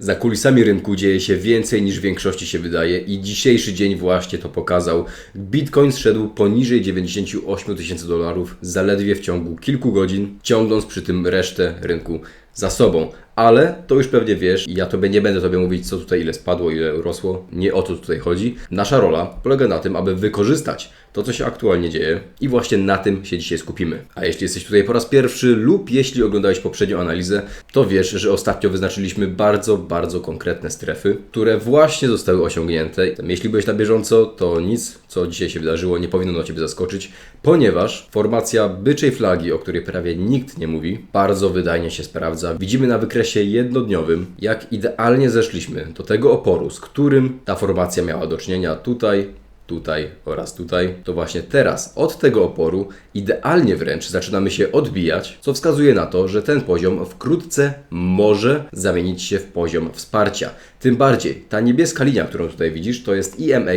Za kulisami rynku dzieje się więcej niż w większości się wydaje i dzisiejszy dzień właśnie to pokazał. Bitcoin zszedł poniżej 98 tysięcy dolarów zaledwie w ciągu kilku godzin, ciągnąc przy tym resztę rynku za sobą. Ale to już pewnie wiesz i ja tobie nie będę tobie mówić, co tutaj ile spadło, ile rosło. Nie o to tutaj chodzi. Nasza rola polega na tym, aby wykorzystać to, co się aktualnie dzieje i właśnie na tym się dzisiaj skupimy. A jeśli jesteś tutaj po raz pierwszy lub jeśli oglądałeś poprzednią analizę, to wiesz, że ostatnio wyznaczyliśmy bardzo, bardzo konkretne strefy, które właśnie zostały osiągnięte. Jeśli byłeś na bieżąco, to nic, co dzisiaj się wydarzyło, nie powinno Ciebie zaskoczyć, ponieważ formacja byczej flagi, o której prawie nikt nie mówi, bardzo wydajnie się sprawdza. Widzimy na wykresie jednodniowym, jak idealnie zeszliśmy do tego oporu, z którym ta formacja miała do czynienia tutaj, tutaj oraz tutaj, to właśnie teraz od tego oporu idealnie wręcz zaczynamy się odbijać, co wskazuje na to, że ten poziom wkrótce może zamienić się w poziom wsparcia. Tym bardziej ta niebieska linia, którą tutaj widzisz, to jest EMA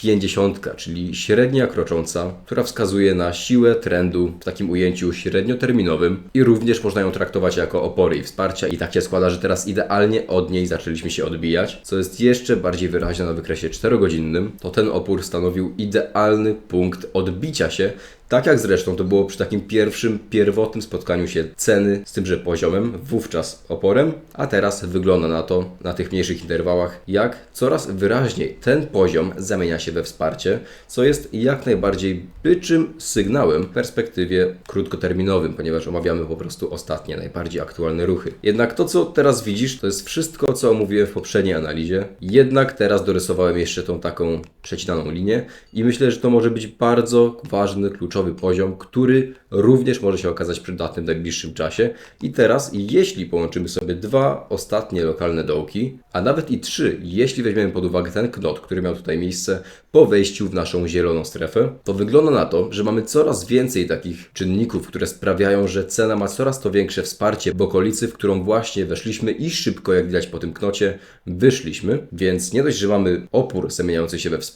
50, czyli średnia krocząca, która wskazuje na siłę trendu w takim ujęciu średnioterminowym i również można ją traktować jako opory i wsparcia i tak się składa, że teraz idealnie od niej zaczęliśmy się odbijać, co jest jeszcze bardziej wyraźne na wykresie 4-godzinnym, to ten opór stanowił idealny punkt odbicia się tak jak zresztą to było przy takim pierwszym, pierwotnym spotkaniu się ceny z tymże poziomem, wówczas oporem, a teraz wygląda na to, na tych mniejszych interwałach, jak coraz wyraźniej ten poziom zamienia się we wsparcie, co jest jak najbardziej byczym sygnałem w perspektywie krótkoterminowym, ponieważ omawiamy po prostu ostatnie, najbardziej aktualne ruchy. Jednak to, co teraz widzisz, to jest wszystko, co omówiłem w poprzedniej analizie, jednak teraz dorysowałem jeszcze tą taką przecinaną linię i myślę, że to może być bardzo ważny, kluczowy poziom, który również może się okazać przydatny w najbliższym czasie. I teraz, jeśli połączymy sobie dwa ostatnie lokalne dołki, a nawet i trzy, jeśli weźmiemy pod uwagę ten knot, który miał tutaj miejsce po wejściu w naszą zieloną strefę, to wygląda na to, że mamy coraz więcej takich czynników, które sprawiają, że cena ma coraz to większe wsparcie w okolicy, w którą właśnie weszliśmy i szybko, jak widać po tym knocie, wyszliśmy. Więc nie dość, że mamy opór zamieniający się we wsparcie,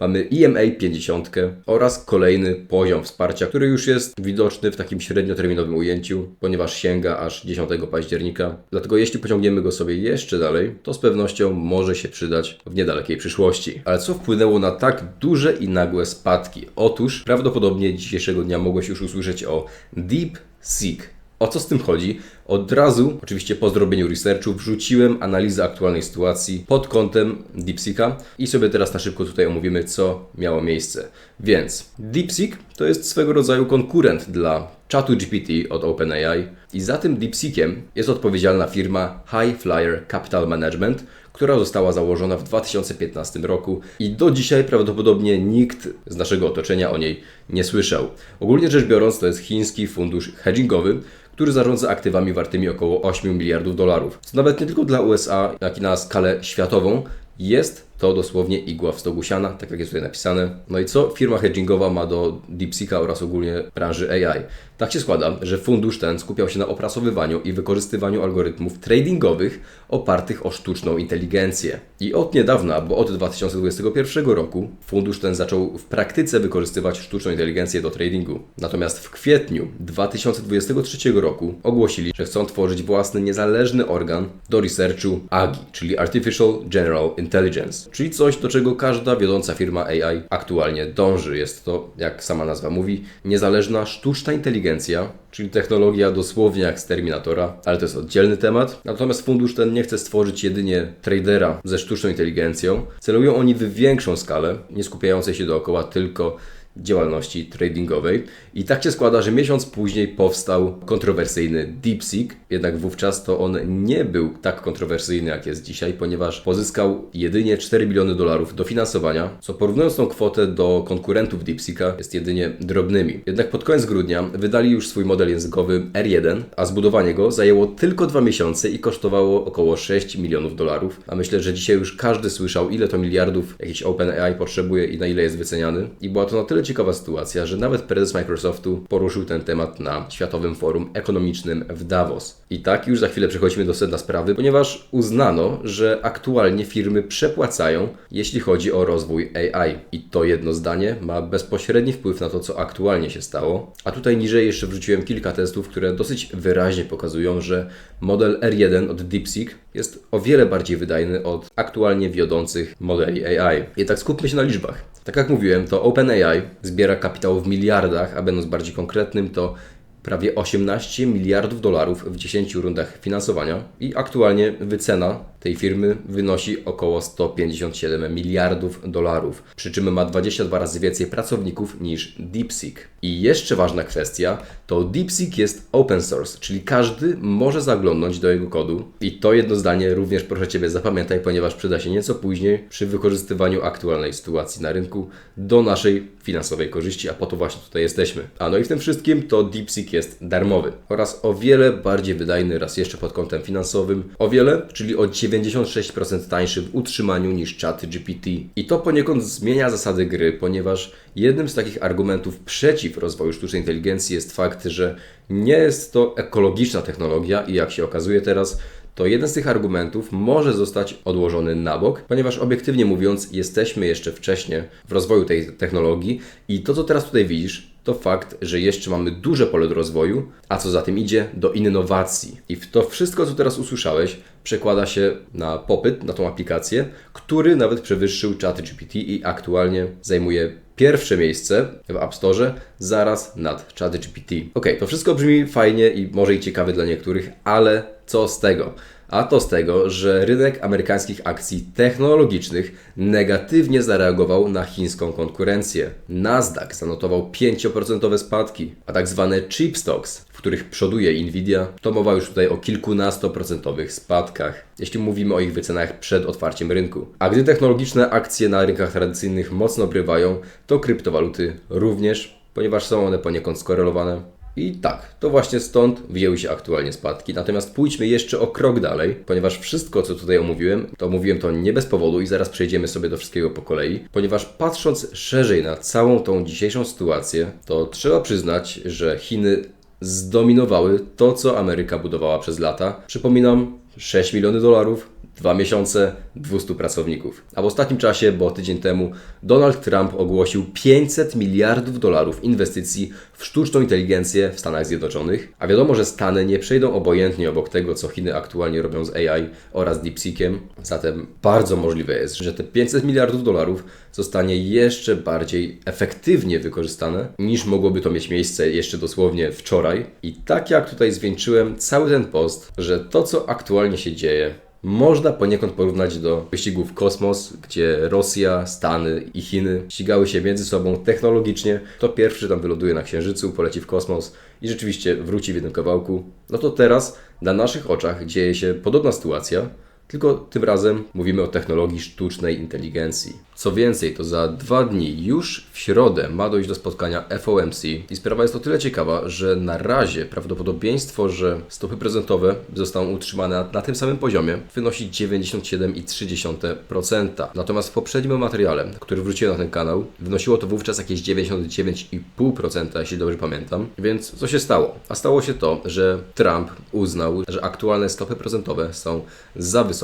mamy E EMA 50 oraz kolejny poziom wsparcia, który już jest widoczny w takim średnioterminowym ujęciu, ponieważ sięga aż 10 października. Dlatego jeśli pociągniemy go sobie jeszcze dalej, to z pewnością może się przydać w niedalekiej przyszłości. Ale co wpłynęło na tak duże i nagłe spadki? Otóż prawdopodobnie dzisiejszego dnia mogłeś już usłyszeć o Deep Seek. O co z tym chodzi? Od razu, oczywiście po zrobieniu researchu, wrzuciłem analizę aktualnej sytuacji pod kątem DeepSeeka i sobie teraz na szybko tutaj omówimy, co miało miejsce. Więc DeepSeek to jest swego rodzaju konkurent dla czatu GPT od OpenAI i za tym DeepSeekiem jest odpowiedzialna firma High Flyer Capital Management, która została założona w 2015 roku i do dzisiaj prawdopodobnie nikt z naszego otoczenia o niej nie słyszał. Ogólnie rzecz biorąc, to jest chiński fundusz hedgingowy, który zarządza aktywami wartymi około 8 miliardów dolarów. Co nawet nie tylko dla USA, jak i na skalę światową jest to dosłownie igła w stogu siana, tak jak jest tutaj napisane. No i co firma hedgingowa ma do DeepSeeka oraz ogólnie branży AI? Tak się składa, że fundusz ten skupiał się na opracowywaniu i wykorzystywaniu algorytmów tradingowych opartych o sztuczną inteligencję. I od niedawna, bo od 2021 roku, fundusz ten zaczął w praktyce wykorzystywać sztuczną inteligencję do tradingu. Natomiast w kwietniu 2023 roku ogłosili, że chcą tworzyć własny niezależny organ do researchu AGI, czyli Artificial General Intelligence, czyli coś, do czego każda wiodąca firma AI aktualnie dąży. Jest to, jak sama nazwa mówi, niezależna sztuczna inteligencja, czyli technologia dosłownie jak z Terminatora, ale to jest oddzielny temat. Natomiast fundusz ten nie chce stworzyć jedynie tradera ze sztuczną inteligencją. Celują oni w większą skalę, nie skupiającej się dookoła tylko działalności tradingowej. I tak się składa, że miesiąc później powstał kontrowersyjny DeepSeek, jednak wówczas to on nie był tak kontrowersyjny jak jest dzisiaj, ponieważ pozyskał jedynie 4 miliony dolarów dofinansowania, co porównując tą kwotę do konkurentów DeepSeeka jest jedynie drobnymi. Jednak pod koniec grudnia wydali już swój model językowy R1, a zbudowanie go zajęło tylko 2 miesiące i kosztowało około 6 milionów dolarów. A myślę, że dzisiaj już każdy słyszał ile to miliardów jakiś OpenAI potrzebuje i na ile jest wyceniany. I była to na tyle ciekawa sytuacja, że nawet prezes Microsoftu poruszył ten temat na Światowym Forum Ekonomicznym w Davos. I tak już za chwilę przechodzimy do sedna sprawy, ponieważ uznano, że aktualnie firmy przepłacają, jeśli chodzi o rozwój AI. I to jedno zdanie ma bezpośredni wpływ na to, co aktualnie się stało. A tutaj niżej jeszcze wrzuciłem kilka testów, które dosyć wyraźnie pokazują, że model R1 od DeepSeek jest o wiele bardziej wydajny od aktualnie wiodących modeli AI. Jednak skupmy się na liczbach. Tak jak mówiłem, to OpenAI zbiera kapitał w miliardach, a będąc bardziej konkretnym, to prawie 18 miliardów dolarów w 10 rundach finansowania i aktualnie wycena tej firmy wynosi około 157 miliardów dolarów, przy czym ma 22 razy więcej pracowników niż DeepSeek. I jeszcze ważna kwestia to DeepSeek jest open source, czyli każdy może zaglądnąć do jego kodu i to jedno zdanie również proszę Ciebie zapamiętaj, ponieważ przyda się nieco później przy wykorzystywaniu aktualnej sytuacji na rynku do naszej finansowej korzyści, a po to właśnie tutaj jesteśmy. A no i w tym wszystkim to DeepSeek jest darmowy oraz o wiele bardziej wydajny raz jeszcze pod kątem finansowym, o wiele, czyli o 96% tańszy w utrzymaniu niż ChatGPT. I to poniekąd zmienia zasady gry, ponieważ jednym z takich argumentów przeciw rozwoju sztucznej inteligencji jest fakt, że nie jest to ekologiczna technologia i jak się okazuje teraz, to jeden z tych argumentów może zostać odłożony na bok, ponieważ obiektywnie mówiąc, jesteśmy jeszcze wcześnie w rozwoju tej technologii i to, co teraz tutaj widzisz, to fakt, że jeszcze mamy duże pole do rozwoju, a co za tym idzie, do innowacji. I to wszystko, co teraz usłyszałeś, przekłada się na popyt na tą aplikację, który nawet przewyższył ChatGPT i aktualnie zajmuje pierwsze miejsce w App Store zaraz nad ChatGPT. Ok, to wszystko brzmi fajnie i może i ciekawe dla niektórych, ale co z tego? A to z tego, że rynek amerykańskich akcji technologicznych negatywnie zareagował na chińską konkurencję. Nasdaq zanotował 5% spadki, a tak zwane chip stocks, w których przoduje Nvidia, to mowa już tutaj o kilkunastoprocentowych spadkach, jeśli mówimy o ich wycenach przed otwarciem rynku. A gdy technologiczne akcje na rynkach tradycyjnych mocno obrywają, to kryptowaluty również, ponieważ są one poniekąd skorelowane i tak, to właśnie stąd wzięły się aktualnie spadki. Natomiast pójdźmy jeszcze o krok dalej, ponieważ wszystko, co tutaj omówiłem, to omówiłem to nie bez powodu i zaraz przejdziemy sobie do wszystkiego po kolei. Ponieważ patrząc szerzej na całą tą dzisiejszą sytuację, to trzeba przyznać, że Chiny zdominowały to, co Ameryka budowała przez lata. Przypominam, 6 miliony dolarów, Dwa miesiące, 200 pracowników. A w ostatnim czasie, bo tydzień temu, Donald Trump ogłosił 500 miliardów dolarów inwestycji w sztuczną inteligencję w Stanach Zjednoczonych. A wiadomo, że Stany nie przejdą obojętnie obok tego, co Chiny aktualnie robią z AI oraz DeepSeekiem. Zatem bardzo możliwe jest, że te 500 miliardów dolarów zostanie jeszcze bardziej efektywnie wykorzystane niż mogłoby to mieć miejsce jeszcze dosłownie wczoraj. I tak jak tutaj zwieńczyłem cały ten post, że to, co aktualnie się dzieje, można poniekąd porównać do wyścigów kosmos, gdzie Rosja, Stany i Chiny ścigały się między sobą technologicznie. To pierwszy tam wyląduje na Księżycu, poleci w kosmos i rzeczywiście wróci w jednym kawałku. No to teraz na naszych oczach dzieje się podobna sytuacja, tylko tym razem mówimy o technologii sztucznej inteligencji. Co więcej, to za dwa dni, już w środę, ma dojść do spotkania FOMC i sprawa jest o tyle ciekawa, że na razie prawdopodobieństwo, że stopy prezentowe zostaną utrzymane na, tym samym poziomie, wynosi 97,3%. Natomiast w poprzednim materiale, który wróciłem na ten kanał, wynosiło to wówczas jakieś 99,5%, jeśli dobrze pamiętam. Więc co się stało? A stało się to, że Trump uznał, że aktualne stopy prezentowe są za wysokie,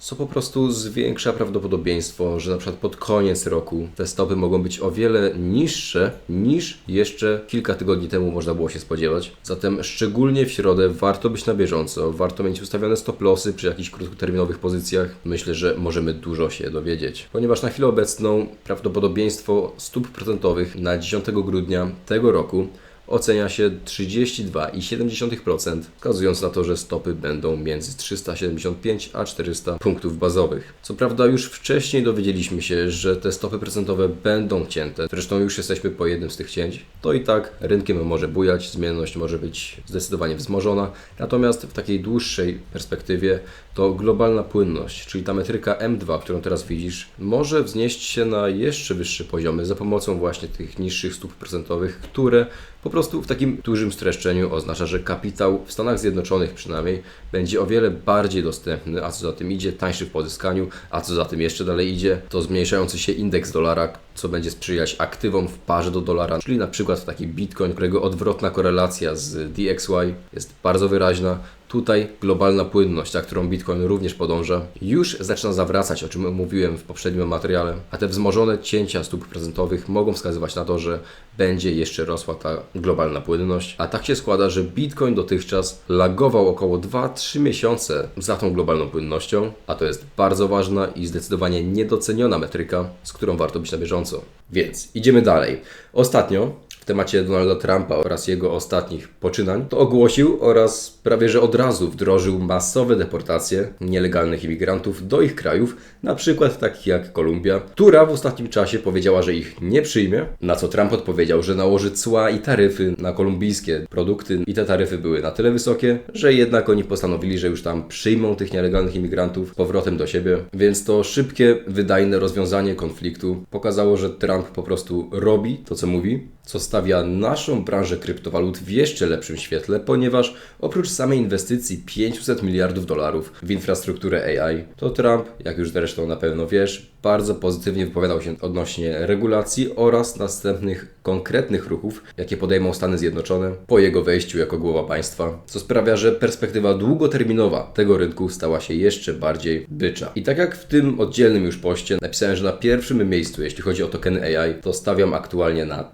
co po prostu zwiększa prawdopodobieństwo, że na przykład pod koniec roku te stopy mogą być o wiele niższe niż jeszcze kilka tygodni temu można było się spodziewać. Zatem szczególnie w środę warto być na bieżąco, warto mieć ustawione stop lossy przy jakichś krótkoterminowych pozycjach. Myślę, że możemy dużo się dowiedzieć, ponieważ na chwilę obecną prawdopodobieństwo stóp procentowych na 10 grudnia tego roku ocenia się 32,7%, wskazując na to, że stopy będą między 375 a 400 punktów bazowych. Co prawda już wcześniej dowiedzieliśmy się, że te stopy procentowe będą cięte, zresztą już jesteśmy po jednym z tych cięć, to i tak rynkiem może bujać, zmienność może być zdecydowanie wzmożona, natomiast w takiej dłuższej perspektywie to globalna płynność, czyli ta metryka M2, którą teraz widzisz, może wznieść się na jeszcze wyższe poziomy za pomocą właśnie tych niższych stóp procentowych, które Po prostu w takim dużym streszczeniu oznacza, że kapitał w Stanach Zjednoczonych przynajmniej będzie o wiele bardziej dostępny, a co za tym idzie, tańszy w pozyskaniu, a co za tym jeszcze dalej idzie, to zmniejszający się indeks dolara, co będzie sprzyjać aktywom w parze do dolara, czyli na przykład taki Bitcoin, którego odwrotna korelacja z DXY jest bardzo wyraźna. Tutaj globalna płynność, za którą Bitcoin również podąża, już zaczyna zawracać, o czym mówiłem w poprzednim materiale, a te wzmożone cięcia stóp procentowych mogą wskazywać na to, że będzie jeszcze rosła ta globalna płynność. A tak się składa, że Bitcoin dotychczas lagował około 2-3 miesiące za tą globalną płynnością, a to jest bardzo ważna i zdecydowanie niedoceniona metryka, z którą warto być na bieżąco. Więc idziemy dalej. Ostatnio w temacie Donalda Trumpa oraz jego ostatnich poczynań, to ogłosił oraz prawie że od razu wdrożył masowe deportacje nielegalnych imigrantów do ich krajów, na przykład takich jak Kolumbia, która w ostatnim czasie powiedziała, że ich nie przyjmie, na co Trump odpowiedział, że nałoży cła i taryfy na kolumbijskie produkty. I te taryfy były na tyle wysokie, że jednak oni postanowili, że już tam przyjmą tych nielegalnych imigrantów powrotem do siebie, więc to szybkie, wydajne rozwiązanie konfliktu pokazało, że Trump po prostu robi to, co mówi, co stawia naszą branżę kryptowalut w jeszcze lepszym świetle, ponieważ oprócz samej inwestycji 500 miliardów dolarów w infrastrukturę AI, to Trump, jak już zresztą na pewno wiesz, bardzo pozytywnie wypowiadał się odnośnie regulacji oraz następnych konkretnych ruchów, jakie podejmą Stany Zjednoczone po jego wejściu jako głowa państwa, co sprawia, że perspektywa długoterminowa tego rynku stała się jeszcze bardziej bycza. I tak jak w tym oddzielnym już poście napisałem, że na pierwszym miejscu, jeśli chodzi o tokeny AI, to stawiam aktualnie na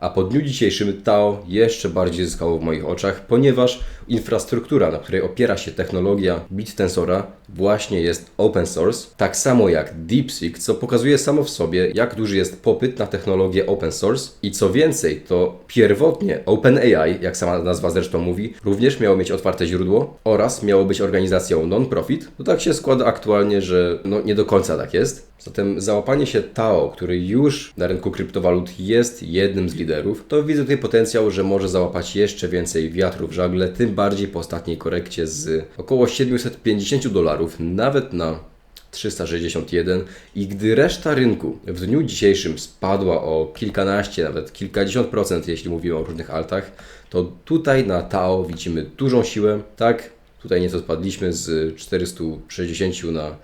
A po dniu dzisiejszym TAO jeszcze bardziej zyskało w moich oczach, ponieważ infrastruktura, na której opiera się technologia BitTensora, właśnie jest open source, tak samo jak DeepSeek, co pokazuje samo w sobie, jak duży jest popyt na technologię open source i co więcej, to pierwotnie OpenAI, jak sama nazwa zresztą mówi, również miało mieć otwarte źródło oraz miało być organizacją non-profit. No tak się składa aktualnie, że no nie do końca tak jest. Zatem załapanie się Tao, który już na rynku kryptowalut jest jednym z liderów, to widzę tutaj potencjał, że może załapać jeszcze więcej wiatru w żagle, tym bardziej po ostatniej korekcie z około 750 dolarów, nawet na 361 i gdy reszta rynku w dniu dzisiejszym spadła o kilkanaście, nawet kilkadziesiąt procent, jeśli mówimy o różnych altach, to tutaj na Tao widzimy dużą siłę. Tak, tutaj nieco spadliśmy z 460 na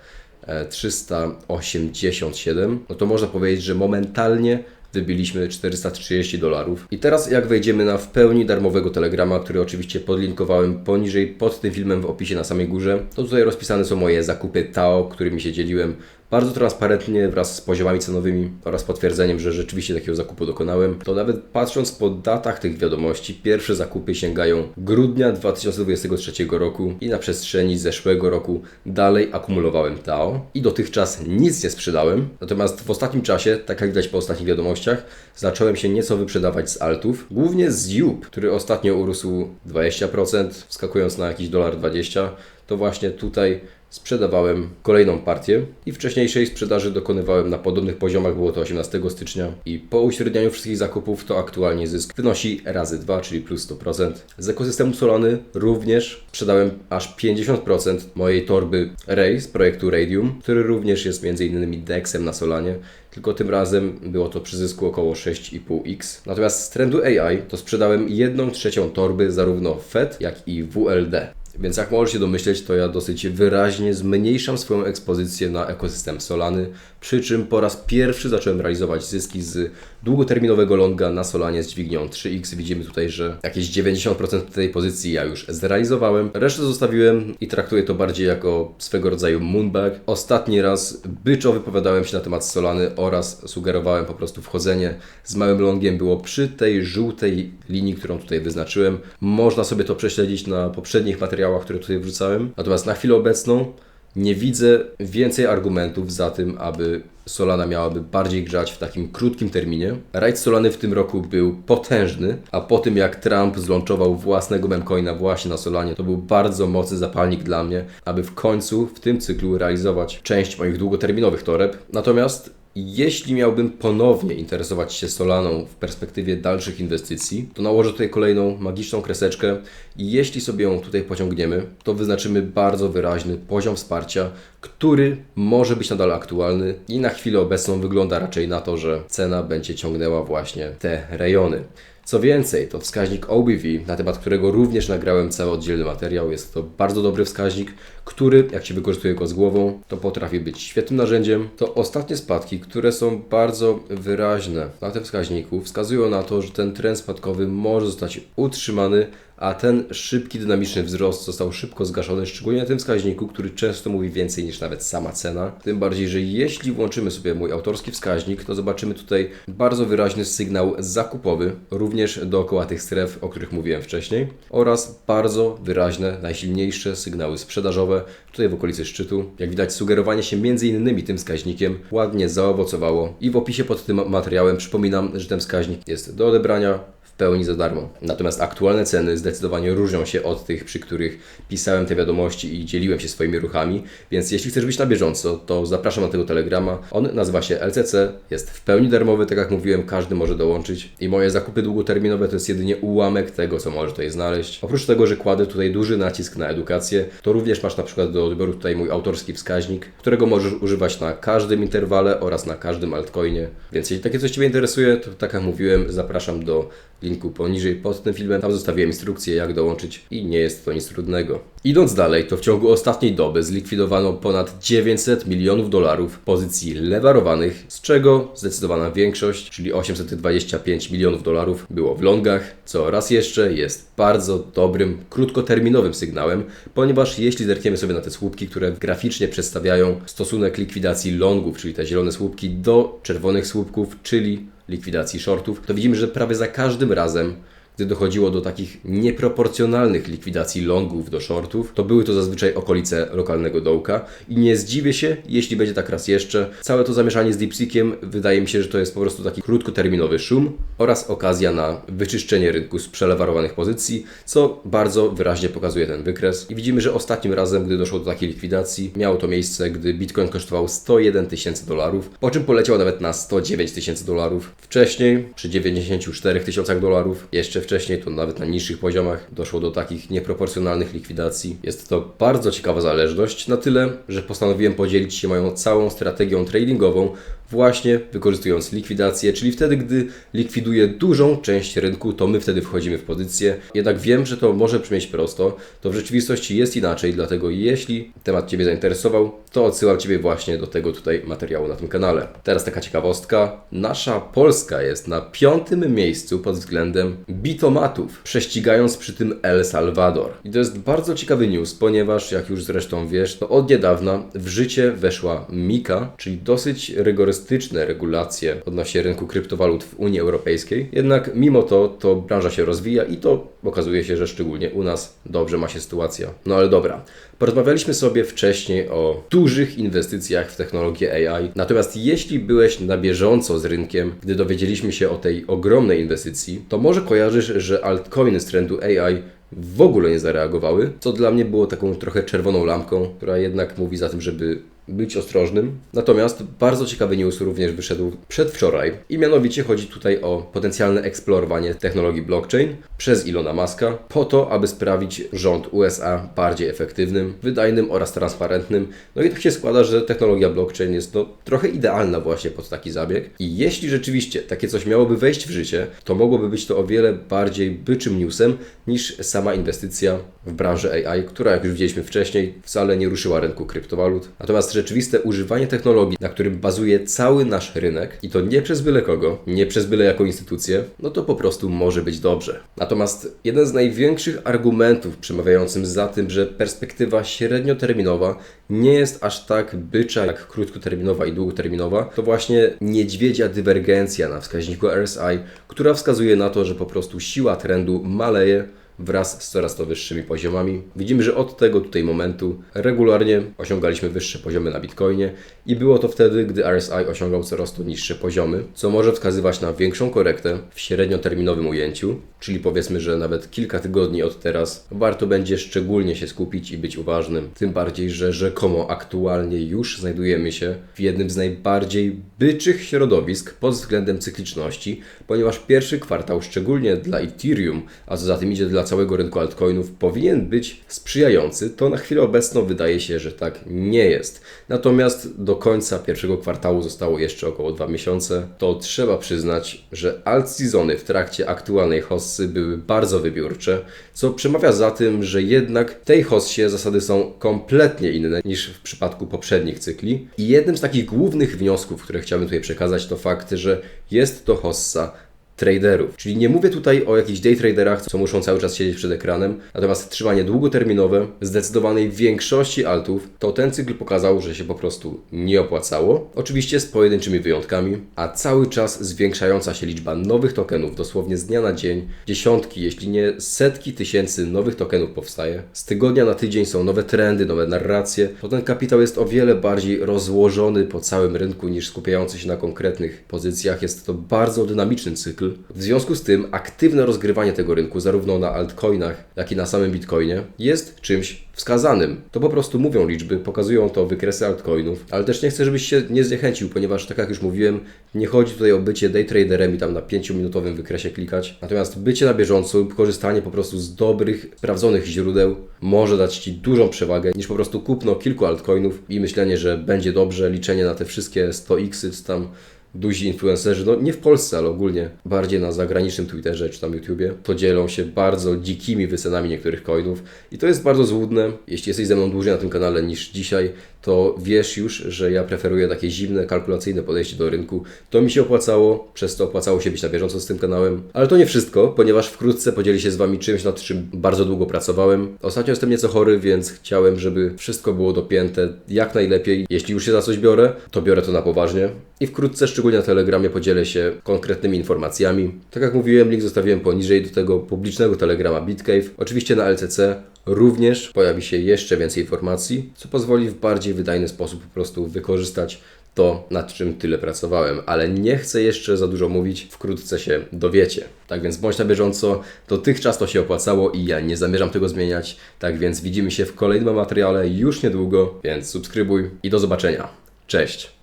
387, no to można powiedzieć, że momentalnie wybiliśmy 430 dolarów. I teraz jak wejdziemy na w pełni darmowego Telegrama, który oczywiście podlinkowałem poniżej pod tym filmem w opisie na samej górze, to tutaj rozpisane są moje zakupy TAO, którymi się dzieliłem bardzo transparentnie wraz z poziomami cenowymi oraz potwierdzeniem, że rzeczywiście takiego zakupu dokonałem, to nawet patrząc po datach tych wiadomości, pierwsze zakupy sięgają grudnia 2023 roku i na przestrzeni zeszłego roku dalej akumulowałem TAO i dotychczas nic nie sprzedałem. Natomiast w ostatnim czasie, tak jak widać po ostatnich wiadomościach, zacząłem się nieco wyprzedawać z altów, głównie z JUP, który ostatnio urósł 20%, wskakując na jakiś dolar 20, to właśnie tutaj sprzedawałem kolejną partię i wcześniejszej sprzedaży dokonywałem na podobnych poziomach, było to 18 stycznia i po uśrednianiu wszystkich zakupów to aktualnie zysk wynosi razy 2, czyli plus 100%. Z ekosystemu Solany również sprzedałem aż 50% mojej torby Ray z projektu Radium, który również jest m.in. DEXem na Solanie, tylko tym razem było to przy zysku około 6,5x. Natomiast z trendu AI to sprzedałem 1 trzecią torby zarówno FED jak i WLD. Więc jak możesz się domyśleć, to ja dosyć wyraźnie zmniejszam swoją ekspozycję na ekosystem Solany, przy czym po raz pierwszy zacząłem realizować zyski z długoterminowego longa na Solanie z dźwignią 3x. Widzimy tutaj, że jakieś 90% tej pozycji ja już zrealizowałem. Resztę zostawiłem i traktuję to bardziej jako swego rodzaju moonbag. Ostatni raz byczo wypowiadałem się na temat Solany oraz sugerowałem po prostu wchodzenie z małym longiem. Było przy tej żółtej linii, którą tutaj wyznaczyłem. Można sobie to prześledzić na poprzednich materiałach, które tutaj wrzucałem. Natomiast na chwilę obecną nie widzę więcej argumentów za tym, aby Solana miałaby bardziej grzać w takim krótkim terminie. Rajd Solany w tym roku był potężny, a po tym jak Trump zlączował własnego memcoina właśnie na Solanie, to był bardzo mocny zapalnik dla mnie, aby w końcu w tym cyklu realizować część moich długoterminowych toreb. Natomiast jeśli miałbym ponownie interesować się Solaną w perspektywie dalszych inwestycji, to nałożę tutaj kolejną magiczną kreseczkę i jeśli sobie ją tutaj pociągniemy, to wyznaczymy bardzo wyraźny poziom wsparcia, który może być nadal aktualny i na chwilę obecną wygląda raczej na to, że cena będzie ciągnęła właśnie te rejony. Co więcej, to wskaźnik OBV, na temat którego również nagrałem cały oddzielny materiał. Jest to bardzo dobry wskaźnik, który, jak się wykorzystuje go z głową, to potrafi być świetnym narzędziem. To ostatnie spadki, które są bardzo wyraźne na tym wskaźniku, wskazują na to, że ten trend spadkowy może zostać utrzymany, a ten szybki, dynamiczny wzrost został szybko zgaszony, szczególnie na tym wskaźniku, który często mówi więcej niż nawet sama cena. Tym bardziej, że jeśli włączymy sobie mój autorski wskaźnik, to zobaczymy tutaj bardzo wyraźny sygnał zakupowy, również dookoła tych stref, o których mówiłem wcześniej, oraz bardzo wyraźne, najsilniejsze sygnały sprzedażowe, tutaj w okolicy szczytu. Jak widać, sugerowanie się między innymi tym wskaźnikiem ładnie zaowocowało i w opisie pod tym materiałem przypominam, że ten wskaźnik jest do odebrania pełni za darmo. Natomiast aktualne ceny zdecydowanie różnią się od tych, przy których pisałem te wiadomości i dzieliłem się swoimi ruchami, więc jeśli chcesz być na bieżąco, to zapraszam na tego telegrama. On nazywa się LCC, jest w pełni darmowy, tak jak mówiłem, każdy może dołączyć i moje zakupy długoterminowe to jest jedynie ułamek tego, co możesz tutaj znaleźć. Oprócz tego, że kładę tutaj duży nacisk na edukację, to również masz na przykład do odbioru tutaj mój autorski wskaźnik, którego możesz używać na każdym interwale oraz na każdym altcoinie. Więc jeśli takie coś Ciebie interesuje, to tak jak mówiłem, zapraszam do linku poniżej pod tym filmem. Tam zostawiłem instrukcję, jak dołączyć i nie jest to nic trudnego. Idąc dalej, to w ciągu ostatniej doby zlikwidowano ponad 900 milionów dolarów pozycji lewarowanych, z czego zdecydowana większość, czyli 825 milionów dolarów, było w longach, co raz jeszcze jest bardzo dobrym, krótkoterminowym sygnałem, ponieważ jeśli zerkniemy sobie na te słupki, które graficznie przedstawiają stosunek likwidacji longów, czyli te zielone słupki, do czerwonych słupków, czyli likwidacji shortów, to widzimy, że prawie za każdym razem gdy dochodziło do takich nieproporcjonalnych likwidacji longów do shortów, to były to zazwyczaj okolice lokalnego dołka i nie zdziwię się, jeśli będzie tak raz jeszcze. Całe to zamieszanie z DeepSeekiem wydaje mi się, że to jest po prostu taki krótkoterminowy szum oraz okazja na wyczyszczenie rynku z przelewarowanych pozycji, co bardzo wyraźnie pokazuje ten wykres. I widzimy, że ostatnim razem, gdy doszło do takiej likwidacji, miało to miejsce, gdy Bitcoin kosztował 101 tysięcy dolarów, po czym poleciał nawet na 109 tysięcy dolarów. Wcześniej, przy 94 tysiącach dolarów, jeszcze wcześniej, to nawet na niższych poziomach doszło do takich nieproporcjonalnych likwidacji. Jest to bardzo ciekawa zależność, na tyle, że postanowiłem podzielić się moją całą strategią tradingową, właśnie wykorzystując likwidację, czyli wtedy, gdy likwiduję dużą część rynku, to my wtedy wchodzimy w pozycję. Jednak wiem, że to może brzmieć prosto, to w rzeczywistości jest inaczej, dlatego jeśli temat Ciebie zainteresował, to odsyłam Ciebie właśnie do tego tutaj materiału na tym kanale. Teraz taka ciekawostka. Nasza Polska jest na piątym miejscu pod względem bitomatów, prześcigając przy tym El Salvador. I to jest bardzo ciekawy news, ponieważ jak już zresztą wiesz, to od niedawna w życie weszła MiCA, czyli dosyć rygorystyczne regulacje odnośnie rynku kryptowalut w Unii Europejskiej. Jednak mimo to, to branża się rozwija i to okazuje się, że szczególnie u nas dobrze ma się sytuacja. No ale dobra, porozmawialiśmy sobie wcześniej o dużych inwestycjach w technologię AI. Natomiast jeśli byłeś na bieżąco z rynkiem, gdy dowiedzieliśmy się o tej ogromnej inwestycji, to może kojarzysz, że altcoiny z trendu AI w ogóle nie zareagowały, co dla mnie było taką trochę czerwoną lampką, która jednak mówi za tym, żeby być ostrożnym. Natomiast bardzo ciekawy news również wyszedł przedwczoraj i mianowicie chodzi tutaj o potencjalne eksplorowanie technologii blockchain przez Ilona Muska po to, aby sprawić rząd USA bardziej efektywnym, wydajnym oraz transparentnym. No i tak się składa, że technologia blockchain jest no, trochę idealna właśnie pod taki zabieg i jeśli rzeczywiście takie coś miałoby wejść w życie, to mogłoby być to o wiele bardziej byczym newsem niż sama inwestycja w branżę AI, która jak już widzieliśmy wcześniej wcale nie ruszyła rynku kryptowalut. Natomiast rzeczywiste używanie technologii, na którym bazuje cały nasz rynek i to nie przez byle kogo, nie przez byle jaką instytucję, no to po prostu może być dobrze. Natomiast jeden z największych argumentów przemawiającym za tym, że perspektywa średnioterminowa nie jest aż tak bycza jak krótkoterminowa i długoterminowa, to właśnie niedźwiedzia dywergencja na wskaźniku RSI, która wskazuje na to, że po prostu siła trendu maleje wraz z coraz to wyższymi poziomami. Widzimy, że od tego tutaj momentu regularnie osiągaliśmy wyższe poziomy na Bitcoinie i było to wtedy, gdy RSI osiągał coraz to niższe poziomy, co może wskazywać na większą korektę w średnioterminowym ujęciu, czyli powiedzmy, że nawet kilka tygodni od teraz warto będzie szczególnie się skupić i być uważnym. Tym bardziej, że rzekomo aktualnie już znajdujemy się w jednym z najbardziej byczych środowisk pod względem cykliczności, ponieważ pierwszy kwartał, szczególnie dla Ethereum, a co za tym idzie dla całego rynku altcoinów powinien być sprzyjający, to na chwilę obecną wydaje się, że tak nie jest. Natomiast do końca pierwszego kwartału zostało jeszcze około dwa miesiące. To trzeba przyznać, że alt seasony w trakcie aktualnej hossy były bardzo wybiórcze, co przemawia za tym, że jednak w tej hossie zasady są kompletnie inne niż w przypadku poprzednich cykli. I jednym z takich głównych wniosków, które chciałbym tutaj przekazać, to fakt, że jest to hossa traderów. Czyli nie mówię tutaj o jakichś day traderach, co muszą cały czas siedzieć przed ekranem, natomiast trzymanie długoterminowe zdecydowanej większości altów, to ten cykl pokazał, że się po prostu nie opłacało. Oczywiście z pojedynczymi wyjątkami, a cały czas zwiększająca się liczba nowych tokenów, dosłownie z dnia na dzień, dziesiątki, jeśli nie setki tysięcy nowych tokenów powstaje. Z tygodnia na tydzień są nowe trendy, nowe narracje, to ten kapitał jest o wiele bardziej rozłożony po całym rynku niż skupiający się na konkretnych pozycjach. Jest to bardzo dynamiczny cykl. W związku z tym aktywne rozgrywanie tego rynku, zarówno na altcoinach, jak i na samym bitcoinie, jest czymś wskazanym. To po prostu mówią liczby, pokazują to wykresy altcoinów, ale też nie chcę, żebyś się nie zniechęcił, ponieważ tak jak już mówiłem, nie chodzi tutaj o bycie day traderem i tam na 5-minutowym wykresie klikać. Natomiast bycie na bieżąco, korzystanie po prostu z dobrych, sprawdzonych źródeł może dać Ci dużą przewagę niż po prostu kupno kilku altcoinów i myślenie, że będzie dobrze, liczenie na te wszystkie 100x czy tam duzi influencerzy, no nie w Polsce, ale ogólnie bardziej na zagranicznym Twitterze czy tam YouTubie, to dzielą się bardzo dzikimi wycenami niektórych coinów i to jest bardzo złudne. Jeśli jesteś ze mną dłużej na tym kanale niż dzisiaj, to wiesz już, że ja preferuję takie zimne, kalkulacyjne podejście do rynku. To mi się opłacało, przez to opłacało się być na bieżąco z tym kanałem. Ale to nie wszystko, ponieważ wkrótce podzielę się z Wami czymś, nad czym bardzo długo pracowałem. Ostatnio jestem nieco chory, więc chciałem, żeby wszystko było dopięte jak najlepiej. Jeśli już się za coś biorę, to biorę to na poważnie. I wkrótce, szczególnie na Telegramie, podzielę się konkretnymi informacjami. Tak jak mówiłem, link zostawiłem poniżej do tego publicznego Telegrama BitCave. Oczywiście na LCC również pojawi się jeszcze więcej informacji, co pozwoli w bardziej wydajny sposób po prostu wykorzystać to, nad czym tyle pracowałem, ale nie chcę jeszcze za dużo mówić, wkrótce się dowiecie. Tak więc bądź na bieżąco, dotychczas to się opłacało i ja nie zamierzam tego zmieniać, tak więc widzimy się w kolejnym materiale już niedługo, więc subskrybuj i do zobaczenia. Cześć!